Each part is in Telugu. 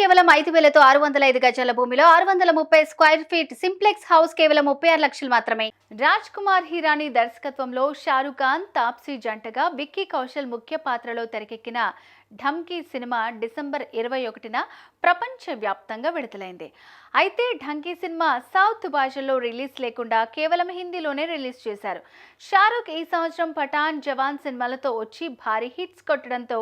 కేవలం ఐదు వేలతో ఆరు వందల ఐదు గజాల భూమిలో ఆరు వందల ముప్పై స్క్వేర్ ఫీట్ సింప్లెక్స్ హౌస్ కేవలం ముప్పై ఆరు లక్షలు మాత్రమే. రాజ్ కుమార్ హీరాని దర్శకత్వంలో షారుఖ్ ఖాన్ తాప్సీ జంటగా విక్కీ కౌశల్ ముఖ్య పాత్రలో తెరకెక్కిన ఢమ్కీ సినిమా డిసెంబర్ ఇరవై ఒకటిన ప్రపంచవ్యాప్తంగా విడుదలైంది. అయితే ఢంకీ సినిమా సౌత్ భాషల్లో రిలీజ్ లేకుండా కేవలం హిందీలోనే రిలీజ్ చేశారు. షారుఖ్ ఈ సంవత్సరం పఠాన్ జవాన్ సినిమాలతో వచ్చి భారీ హిట్స్ కొట్టడంతో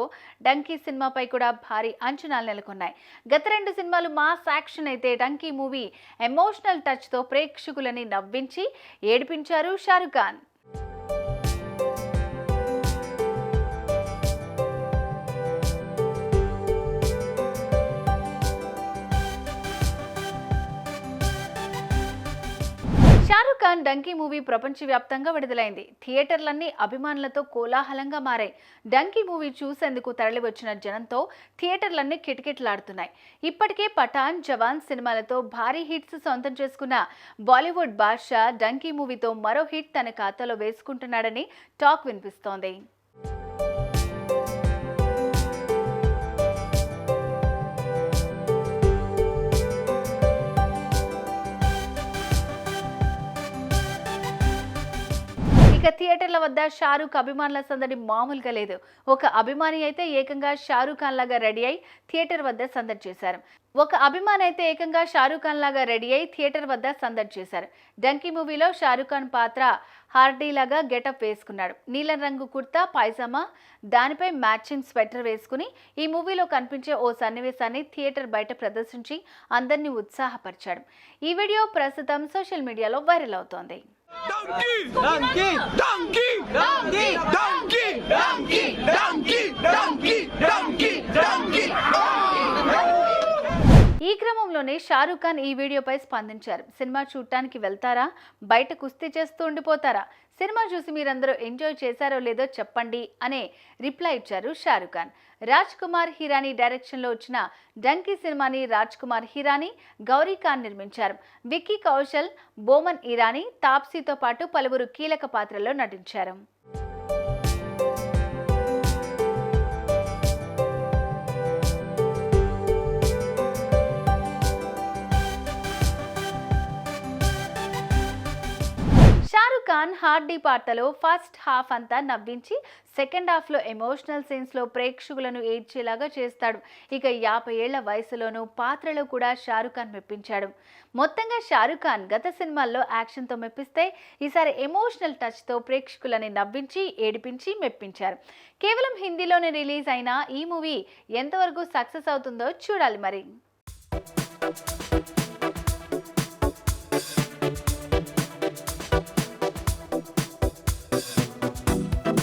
డంకీ సినిమాపై కూడా భారీ అంచనాలు నెలకొన్నాయి. గత రెండు సినిమాలు మాస్ యాక్షన్ అయితే డంకీ మూవీ ఎమోషనల్ టచ్తో ప్రేక్షకులని నవ్వించి ఏడిపించారు షారుఖ్ ఖాన్. షారుఖ్ ఖాన్ డంకీ మూవీ ప్రపంచవ్యాప్తంగా విడుదలైంది. థియేటర్లన్నీ అభిమానులతో కోలాహలంగా మారాయి. డంకీ మూవీ చూసేందుకు తరలివచ్చిన జనంతో థియేటర్లన్నీ కిటకిటలాడుతున్నాయి. ఇప్పటికే పఠాన్ జవాన్ సినిమాలతో భారీ హిట్స్ సొంతం చేసుకున్న బాలీవుడ్ బాద్షా డంకీ మూవీతో మరో హిట్ తన ఖాతాలో వేసుకుంటున్నాడని టాక్ వినిపిస్తోంది. ఇక థియేటర్ల వద్ద షారూఖ్ అభిమానుల సందడి మామూలుగా లేదు. ఒక అభిమాని అయితే ఏకంగా షారూఖ్ ఖాన్ లాగా రెడీ అయి థియేటర్ వద్ద సందడి చేశారు. ఒక అభిమాని అయితే ఏకంగా షారూఖ్ ఖాన్ లాగా రెడీ అయి థియేటర్ వద్ద సందడి చేశారు. డంకీ మూవీలో షారూఖ్ ఖాన్ పాత్ర హార్డీ లాగా గెటప్ వేసుకున్నాడు. నీలం రంగు కుర్తా పైజామా దానిపై మ్యాచింగ్ స్వెటర్ వేసుకుని ఈ మూవీలో కనిపించే ఓ సన్నివేశాన్ని థియేటర్ బయట ప్రదర్శించి అందరినీ ఉత్సాహపరిచాడు. ఈ వీడియో ప్రస్తుతం సోషల్ మీడియాలో వైరల్ అవుతోంది. Donkey! Donkey! క్రమంలోనే షారూఖ్ ఖాన్ ఈ వీడియోపై స్పందించారు. సినిమా చూడటానికి వెళ్తారా? బయట కుస్తీ చేస్తూ ఉండిపోతారా? సినిమా చూసి మీరందరూ ఎంజాయ్ చేశారో లేదో చెప్పండి అనే రిప్లై ఇచ్చారు షారూఖ్ ఖాన్. రాజ్ కుమార్ హీరానీ డైరెక్షన్లో వచ్చిన డంకీ సినిమాని రాజ్ కుమార్ హిరానీ గౌరీ ఖాన్ నిర్మించారు. విక్కీ కౌశల్ బోమన్ ఇరానీ తాప్సీతో పాటు పలువురు కీలక పాత్రల్లో నటించారు. ఖాన్ హార్డీ పాటలో ఫస్ట్ హాఫ్ అంతా నవ్వించి సెకండ్ హాఫ్లో ఎమోషనల్ సీన్స్లో ప్రేక్షకులను ఏడ్చేలాగా చేస్తాడు. ఇక యాభై ఏళ్ళ వయసులోనూ పాత్రలో కూడా షారుఖ్ ఖాన్ మెప్పించాడు. మొత్తంగా షారుఖ్ ఖాన్ గత సినిమాల్లో యాక్షన్తో మెప్పిస్తే ఈసారి ఎమోషనల్ టచ్తో ప్రేక్షకులని నవ్వించి ఏడిపించి మెప్పించారు. కేవలం హిందీలోనే రిలీజ్ అయిన ఈ మూవీ ఎంతవరకు సక్సెస్ అవుతుందో చూడాలి మరి.